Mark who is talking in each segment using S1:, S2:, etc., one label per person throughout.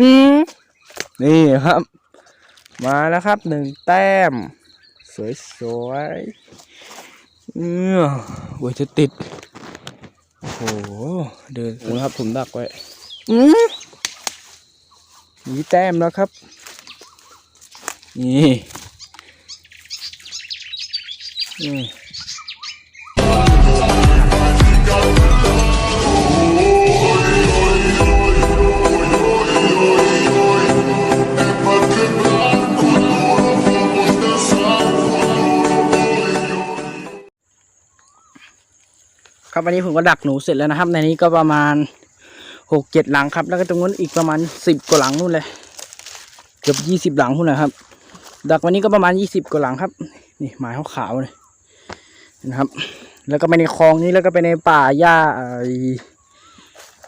S1: อืมนี่ครับ มาแล้วครับหนึ่งแต้ม สวยๆเนี่ยโอ้ยจะติด โอ้โห เดินนะครับผมดักไว้อืมมีแต้มแล้วครับ นี่อืม ครับวันนี้ผมก็ดักหนูเสร็จแล้วนะครับ ในนี้ก็ประมาณหกเจ็ดหลังครับ แล้วก็ตรงนู้นอีกประมาณสิบกว่าหลังนู่นเลยเกือบยี่สิบหลังนู่นนะครับ ดักวันนี้ก็ประมาณยี่สิบกว่าหลังครับ นี่หมายขาวๆเลยนะครับ แล้วก็ไปในคลองนี้แล้วก็ไปในป่าหญ้าไอ้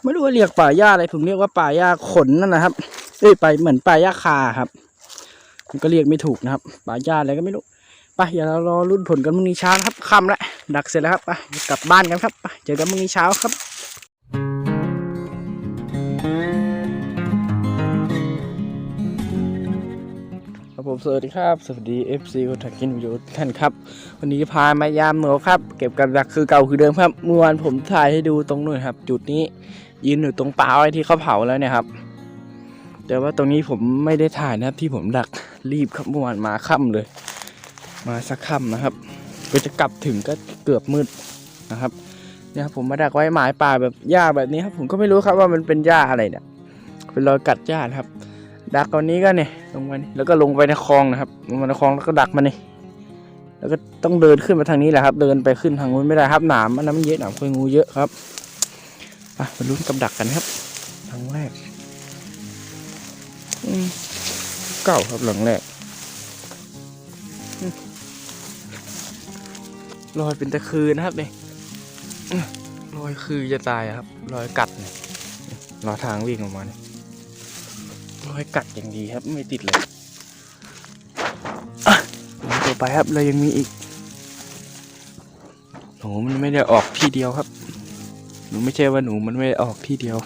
S1: ไม่รู้ว่าเรียกป่าหญ้าอะไรผมเรียกว่าป่าหญ้าขนนั่นนะครับเอ้ยไปเหมือนป่าหญ้าคาครับผมก็เรียกไม่ถูกนะครับป่าหญ้าอะไรก็ไม่รู้ ไปเดี๋ยวเรารอรุ่นผลกันพรุ่งนี้เช้าครับค่ำแล้วดักเสร็จแล้วครับไปกลับบ้านกันครับไปเจอกันพรุ่งนี้เช้าครับครับผมสวัสดีครับสวัสดี FC คนถักกินวิดีโอท่านครับ วันนี้พามายามหนูครับ เก็บกับดักคือเก่าคือเดิมครับเมื่อวานผมถ่ายให้ดูตรงนู้นครับ จุดนี้ยืนอยู่ตรงป่าอ้ที่เขาเผาแล้วเนี่ยครับ แต่ว่าตรงนี้ผมไม่ได้ถ่ายนะครับที่ผมดักรีบครับเมื่อวานมาค่ำเลย มาสักค่ำนะครับ ก็จะกลับถึงก็เกือบมืดนะครับเนี่ยครับผมมาดักไว้หมายป่าแบบหญ้าแบบนี้ครับ ผมก็ไม่รู้ครับว่ามันเป็นหญ้าอะไรเนี่ยเป็นรอยกัดหญ้าครับ ดักตอนนี้ก็เนี่ยลงมาแล้วก็ลงไปในคลองนะครับลงมาในคลองแล้วก็ดักมันนี่แล้วก็ต้องเดินขึ้นมาทางนี้แหละครับ เดินไปขึ้นทางนู้นไม่ได้ครับหนามอันนั้นมันเยอะหนามคอยงูเยอะครับไปมาลุ้นกับดักกันครับครั้งแรกอืมเก่าครับหลังแรก รอยเป็นตะคือนะครับเนี่ยอื้อรอยคือจะตายครับรอยกัดเนี่ยรอยทางวิ่งออกมาเนี่ยรอยกัดอย่างดีครับไม่ติดเลยต่อไปครับเรายังมีอีกหนูมันไม่ได้ออกที่เดียวครับ หนูไม่ใช่ว่าหนูมันไม่ได้ออกที่เดียว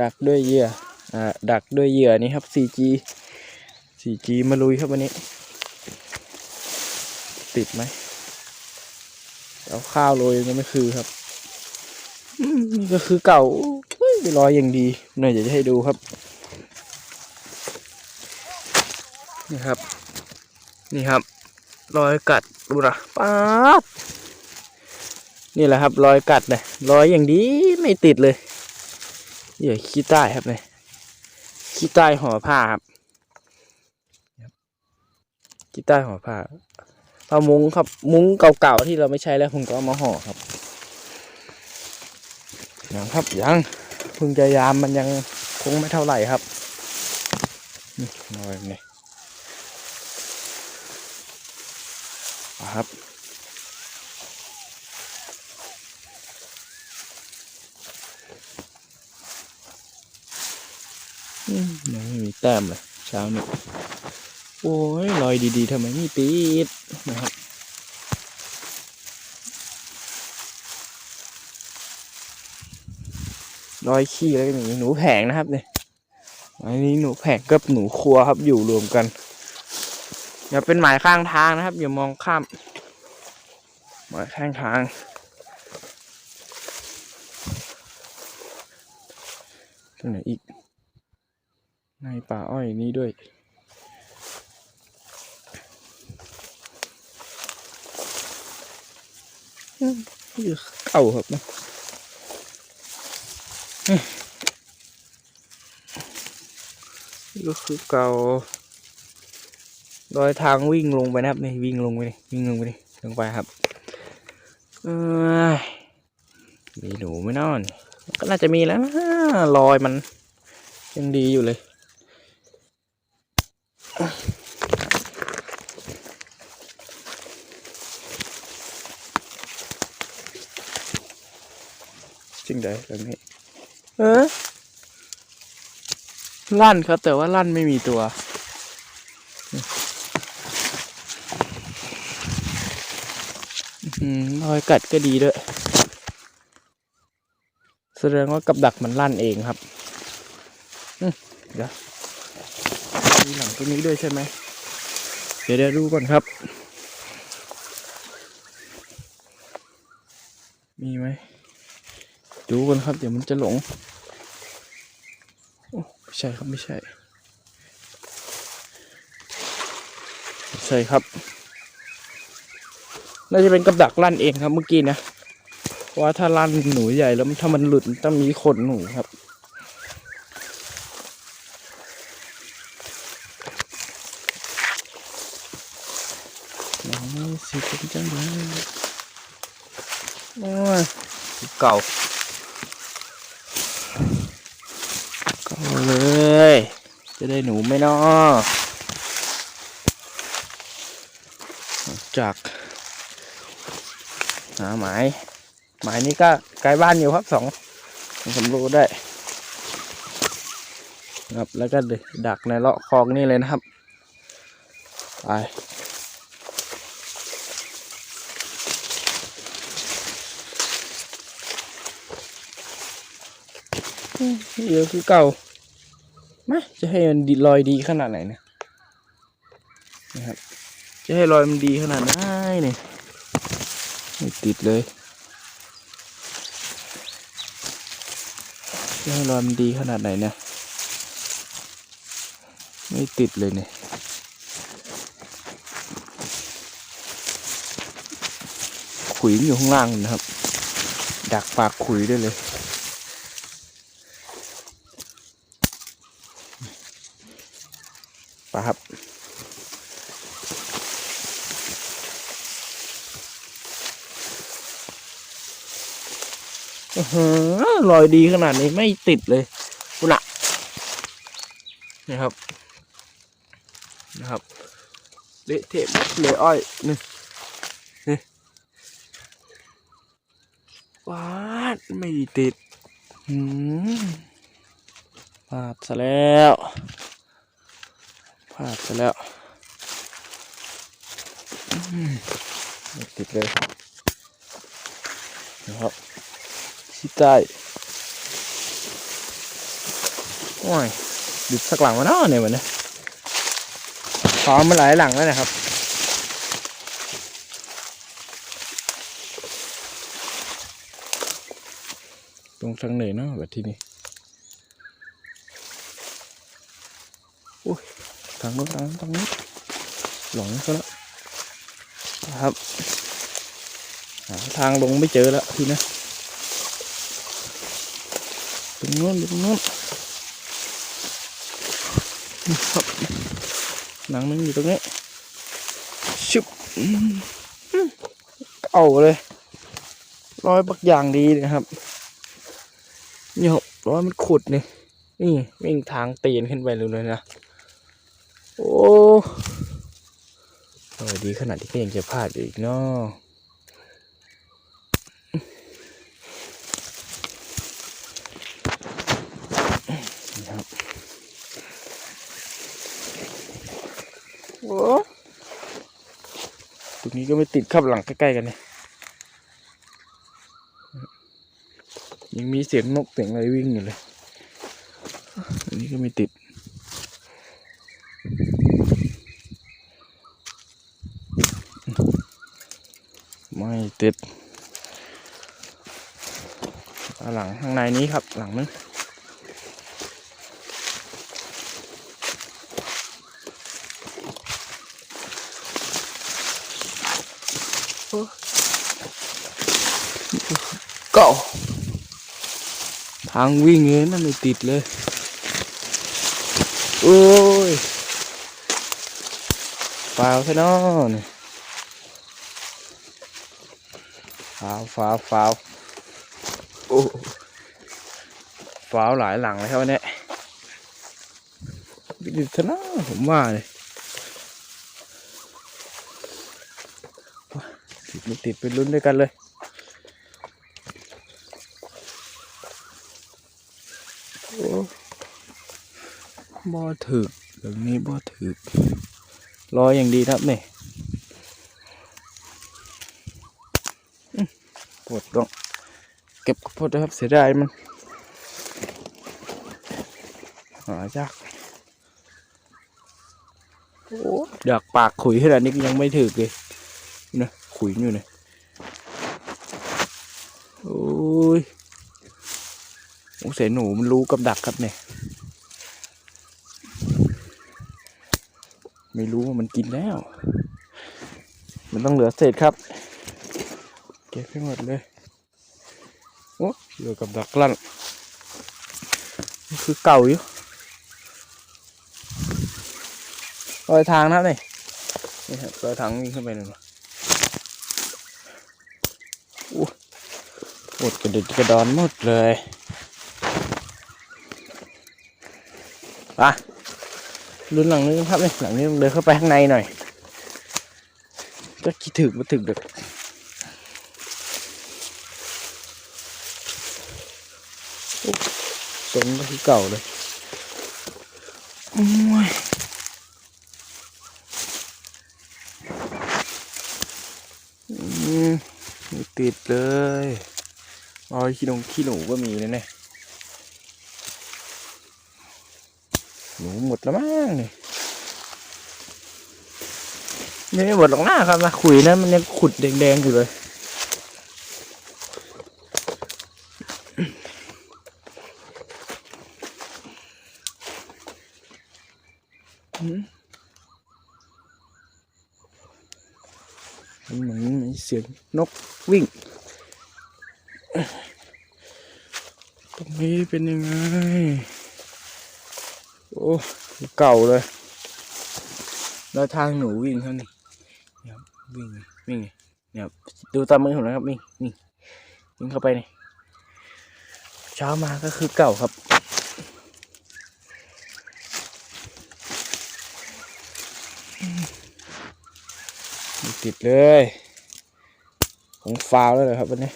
S1: ดักด้วยเหยื่อ ดักด้วยเหยื่อนี่ครับ 4G 4G มาลุยครับวันนี้ ติดไหมเอาข้าวโรยยังไม่คือครับนี่ก็คือเก่าเฮ้ยรอยอย่างดีหน่อยเดี๋ยวจะให้ดูครับ นี่ครับ นี่ครับ รอยกัดดูนะป๊าบนี่แหละครับ รอยกัดเนี่ยรอยอย่างดีไม่ติดเลยเหยื่อขี้ใต้ครับเนี่ย ขี้ใต้ห่อผ้าครับขี้ใต้ห่อผ้าผ้ามุ้งครับ มุ้งเก่าๆที่เราไม่ใช้แล้วผมก็เอามาห่อครับยังครับยังเพึ่งจะยามมันยังคงไม่เท่าไหร่ครับนี่นอยนี่เอาครับ ยังไม่มีแต้มเลยเช้านี้โอ้ยลอยดีๆทำไมไม่ติดนะครับรอยขี้แล้วก็มีหนูแผงนะครับเนี่ยอันนี้หนูแผงกับหนูครัวครับอยู่รวมกันอย่าเป็นหมายข้างทางนะครับ อย่ามองข้ามหมายข้างทางตรงไหนอีก ในป่าอ้อยนี้ด้วยอืมนี่เก่าครับนะก็คือเก่ารอยทางวิ่งลงไปนะครับนี่วิ่งลงไปนี่วิ่งลงไปนี่ลงไปครับเอ้ยมีหนูไม่นอน ก็น่าจะมีแล้วนะรอยมันยังดีอยู่เลย จริงได้แบบนี้ เออลั่นครับ แต่ว่าลั่นไม่มีตัวอืมรอยกัดก็ดีด้วย แสดงว่ากับดักมันลั่นเองครับ อืมเดี๋ยว มีหลังตัวนี้ด้วยใช่ไหมเดี๋ยวเดี๋ยวดูก่อนครับ มีไหมดูก่อนครับ เดี๋ยวมันจะหลงโอ้ไม่ใช่ครับไม่ใช่ไม่ใช่ครับ น่าจะเป็นกับดักลั่นเองครับเมื่อกี้นะเพราะว่าถ้าลั่นหนูใหญ่แล้วถ้ามันหลุดต้องมีขนหนูครับ น้องสิเป็นจังเลยโอ้ยเก่าเก่าเลย จะได้หนูไหมเนาะจากหาหมายหมายนี้ก็ไกลบ้านอยู่ครับสองสองสามโลได้ครับแล้วก็ดักในเลาะคลองนี่เลยนะครับ ไป เยอะคือเก่าไม่จะให้มันดีลอยดีขนาดไหนเนี่ยนะครับ จะให้รอยมันดีขนาดไหนเนี่ยไม่ติดเลยจะให้รอยมันดีขนาดไหนเนี่ยไม่ติดเลยเนี่ยขุยอยู่ข้างล่างนะครับ ดักปากขุยได้เลย ปะครับอื้อหือยดีขนาดนี้ไม่ติดเลยคุณอะนะครับ นะครับเละเทะหมเลยอ้อยนี่นี่วาดไม่ติดหืมพลาดซะแล้วาดซะแล้วติดเลยนะครับที่ใต้โอ้ยดึกสักหลังวะเนาะเนี่ยวันนี้พร้อมมาหลายหลังแล้วนะครับตรงทางไหนเนาะแบบที่นี่โอ้ย ทางโน้นทางโน้นทางนี้หลงซะแล้วนะครับหาทางลงไม่เจอแล้วทีนะตรงโน้นตรงโน้นครับหนังนึงอยู่ตรงนี้ชุบอืมอืมเอาเลยร้อยบักอย่างดีเลยครับเนี่ยร้อยมันขุดนี่นี่วิ่งทางตีนขึ้นไปเลยนะ โอ้โอ้ยดีขนาดที่ก็ยังจะพลาดอยู่อีกเนาะนี่ครับโอ้ตรงนี้ก็ไม่ติดขับหลังใกล้ ๆ กันเนี่ยยังมีเสียงนกเสียงอะไรวิ่งอยู่เลย อันนี้ก็ไม่ติด ติดหลังข้างในนี้ครับ หลังนึงเก่าทางวิ่งเลยนั่นไม่ติดเลย โอ้ยฟาวซะเนอะนี่ ฟาวฟาวฟาวโอ้ฟ้าวหลายหลังเลยครับวันนี้บิดซะเนอะผมว่าเลยติดไม่ติดไปลุ้นด้วยกันเลยโอ้บ่ถึกแบบนี้บ่ถึกรออย่างดีครับนี่ วดต้องเก็บข้าวโพดด้วยครับเสียดายมันหายากโอ้ดักปากขุยขนาดนี้ก็ยังไม่ถึกเลยนะขุยอยู่เนี่ยโอ้ยสงสัยหนูมันรู้กับดักครับเนี่ย ไม่รู้ว่ามันกินแล้ว มันต้องเหลือเศษครับ เก็บให้หมดเลยโอ้เหลือกับดักลั่นคือเก่าอยู่รอยทางนะนี่นี่ครับรอยทางวิ่งขึ้นไปหนึ่งโอ้หมดกระด็ดกระดอนหมดเลยอะลุ้นหลังนี้ครับนี่หลังนี้เดินเข้าไปข้างในหน่อยก็คิดถึงมาถึงเด็ก ทรงก็คือเก่าเลยโอ้ยอืมไม่ติดเลยรอยขี้นงขี้หนูก็มีนะเนี่ยหนูหมดแล้วมั้งนี่ยังไม่หมดหรอกหน้าครับนะขุยนะมันยังขุดแดงๆอยู่เลยอืมมันเหมือนมีเสี ยงนกวิ่ง ตรงนี้เป็นยังไง โอ้เก่าเลย แล้วทางหนูวิ่งเท่านี้เนี่ยวิ่งวิ่งเนี่ยดูตามมือผมนะครับวิ่งวิ่งวิ่งเข้าไปนี่เช้ามาก็คือเก่าครับติดเลย ของฟาวแล้วเหรอครับวันนี้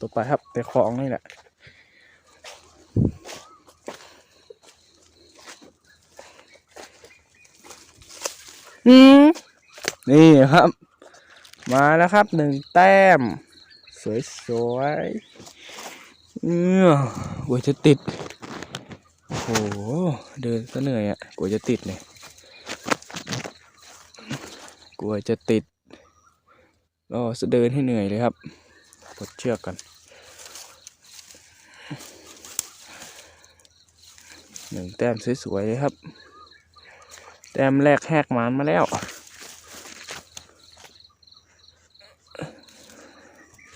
S1: ตัวไปครับแต่ของนี่แหละอืม นี่ครับ มาแล้วครับหนึ่งแต้ม สวยๆเออกว่าจะติด โอ้โห เดินก็เหนื่อยอะ่ะกว่าจะติดเนี่ยกว่าจะติดก็จะเดินให้เหนื่อยเลยครับกดเชือกกันหนึ่งแต้มสวยๆเลยครับ แต้มแรกแหกหมานมาแล้ว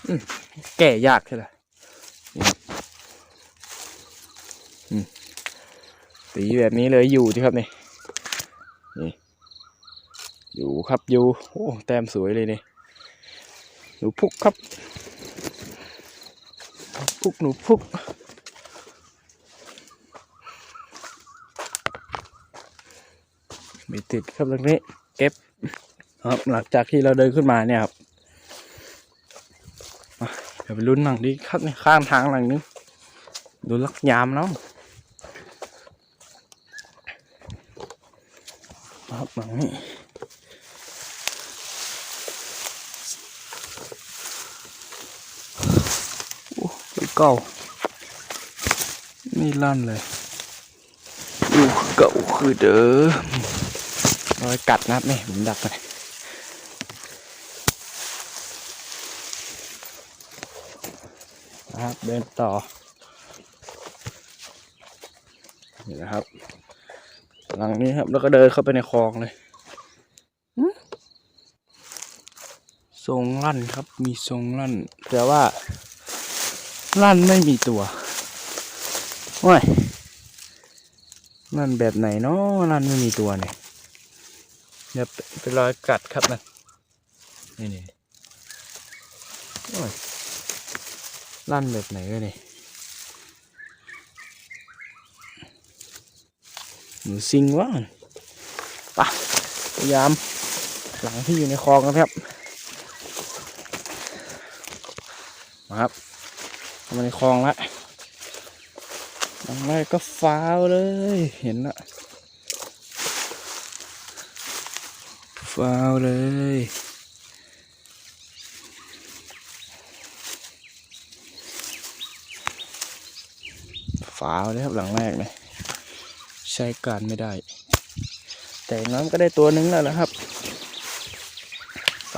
S1: อืม แก่ยากใช่ไหมนี่ครับอืมตีแบบนี้เลยอยู่ที่ครับนี่นี่อยู่ครับอยู่โอ้แต้มสวยเลยนี่หนูพุกครับพุกหนูพุกไม่ติดครับตรงนี้ เก็บครับหลังจากที่เราเดินขึ้นมาเนี่ยครับ เดี๋ยวไปลุ้นหนังดีครับในข้างทางหลังนึงดูลักยามแล้วครับหลังนี้โอ้ยเก่านี่ลั่นเลยอยู่เก่าคือเดิมรอยกัดนะครับนี่ผมดักไป นะครับ เดินต่อ นี่นะครับ หลังนี้ครับ แล้วก็เดินเข้าไปในคลองเลยหึทรงลั่นครับ มีทรงลั่น แต่ว่า ลั่นไม่มีตัวโอ้ยลั่นแบบไหนเนาะลั่นไม่มีตัวเนี่ยเดี๋ยวเป็นรอยกัดครับนะนี่นี่โอ้ย ลั่นแบบไหนวะเนี่ยหนูซิงว่ะปะพยายามหลังที่อยู่ในคลองกันครับ มาครับเข้ามาในคลองละหลังแรกก็ฟ้าวเลย เห็นละฟ้าวเลย ฟ้าเลยครับหลังแรกเลยใช้การไม่ได้ แต่น้อยมันก็ได้ตัวหนึงแล้วนะครับไป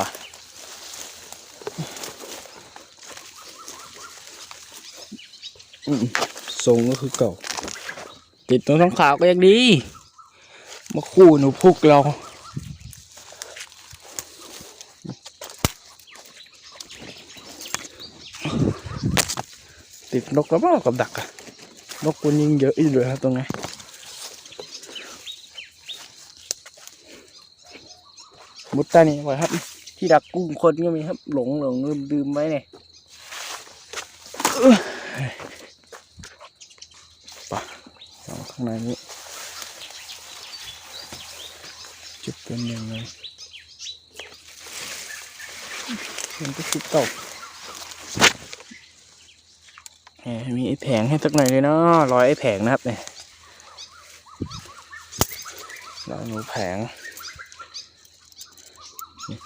S1: อืมทรงก็คือเก่า ติดตรงท้องขาวก็ยังดี มาคู่หนูพุกเราติดนกแล้วเปล่ากับดักอะ นกมันยิงเยอะอีกเลยครับตรงนี้มุดใต้นี่ไว้ครับ ที่ดักกุ้งคนก็มีครับ หลงหลงลืมลืมไว้เนี่ยปะเอาข้างในนี้จะเป็นยังไงมันก็คือเก่า มีไอ้แผงให้สักหน่อยเลยเนาะร้อยไอ้แผงนะครับเนี่ยร้อยหนูแผงนี่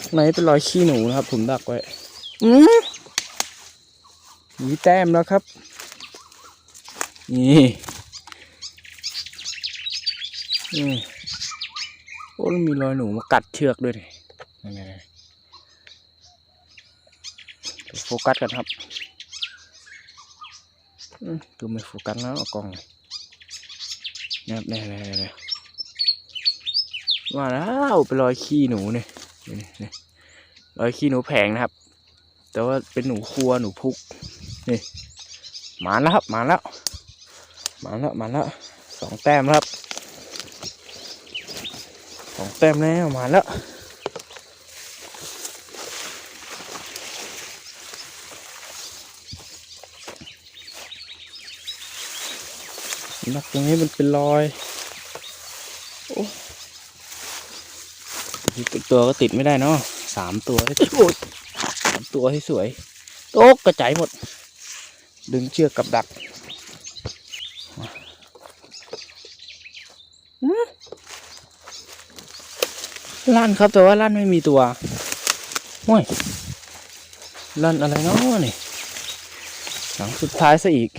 S1: ข้างในเป็นรอยขี้หนูนะครับ ผมดักไว้อืมมีแต้มแล้วครับ นี่อืมโอ้มีรอยหนูมากัดเชือกด้วยนี่นี่ โฟกัสกันครับอืมดูไม่โฟกัสแล้วกล้องนะครับนี่นี่นี่นี่ว่าแล้วเป็นรอยขี้หนูเนี่ยนี่รอยขี้หนูแผงนะครับ แต่ว่าเป็นหนูครัวหนูพุกนี่มาแล้วครับมาแล้วมาแล้วมาแล้วสองแต้มครับสองแต้มแล้วมาแล้ว นักตรงนี้มันเป็นรอย โอ้ตัวก็ติดไม่ได้เนาะสามตัวให้โอ้ยสามตัวให้สวยโต๊กกระจายหมด ดึงเชือกกับดักลั่นครับแต่ว่าลั่นไม่มีตัวโอ้ยลั่นอะไรเนาะนี่หลังสุดท้ายซะอีก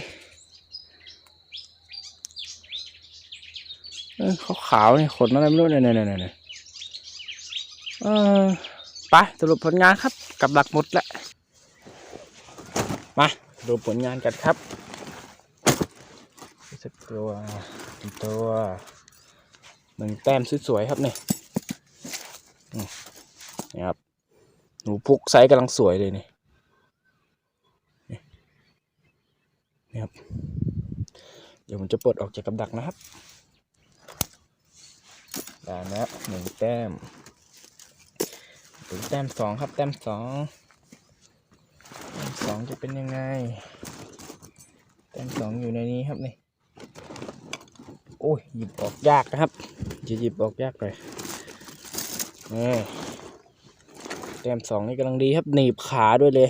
S1: เออขาวนี่ขนอะไรไม่รู้เนี่ยเนี่ยเนี่ยเออไปสรุปผลงานครับ กับหลักหมดแล้วมาดูผลงานกันครับสักตัวตัวหนึ่งแต้มสวยๆครับนี่นี่ครับหนูพุกไซส์กำลังสวยเลยนี่นี่นี่ครับเดี๋ยวผมจะปลดออกจากกับดักนะครับ ได้แล้วหนึ่งแต้มถึงแต้มสองครับ แต้มสองแต้มสองจะเป็นยังไง แต้มสองอยู่ในนี้ครับนี่ โอ้ย หยิบออกยากนะครับ จะหยิบออกยากเลยนี่แต้มสองนี่กำลังดีครับ หนีบขาด้วยเลย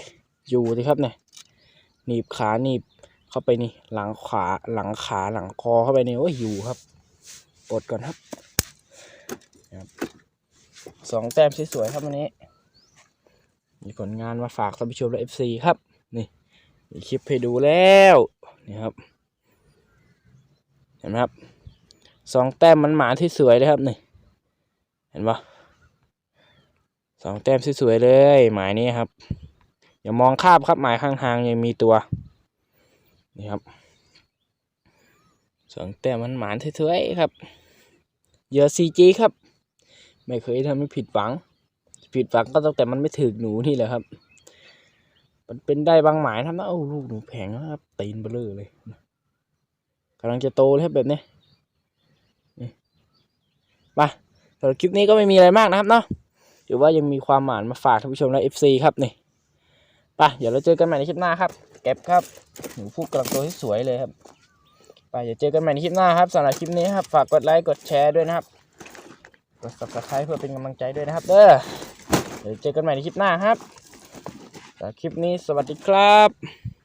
S1: อยู่สิครับเนี่ย หนีบขาหนีบเข้าไปนี่ หลังขา หลังขา หลังคอเข้าไปนี่ โอ้ย อยู่ครับปลดก่อนครับ สองแต้มสวยๆครับวันนี้ มีผลงานมาฝากท่านผู้ชมและเอฟซีครับ นี่มีคลิปให้ดูแล้วนี่ครับ เห็นไหมครับสองแต้มมันหมาที่สวยเลยครับนี่เห็นปะสองแต้มสวยๆเลย หมายนี้ครับอย่ามองข้ามครับหมายข้างทางยังมีตัวนี่ครับสองแต้มมันหมานสวยๆครับเยื่อซีจีครับ ไม่เคยทำให้ผิดหวัง ผิดหวังก็ตั้งแต่มันไม่ถึกหนูนี่แหละครับ มันเป็นได้บางหมายทำนะโอ้ลูกหนูแผงนะครับตีนเบลอเลยกำลังจะโตเลยครับแบบนี้มาสำหรับคลิปนี้ก็ไม่มีอะไรมากนะครับเนาะถือว่ายังมีความหมานมาฝากท่านผู้ชมและ FC ครับนี่ไปเดี๋ยวเราเจอกันใหม่ในคลิปหน้าครับเก็บครับหนูพูกกำลังโตที่สวยเลยครับ ไปเดี๋ยวเจอกันใหม่ในคลิปหน้าครับสำหรับคลิปนี้ครับ ฝากกดไลค์กดแชร์ด้วยนะครับ กด subscribe เพื่อเป็นกำลังใจด้วยนะครับ เด้อเดี๋ยวเจอกันใหม่ในคลิปหน้าครับสำหรับคลิปนี้สวัสดีครับ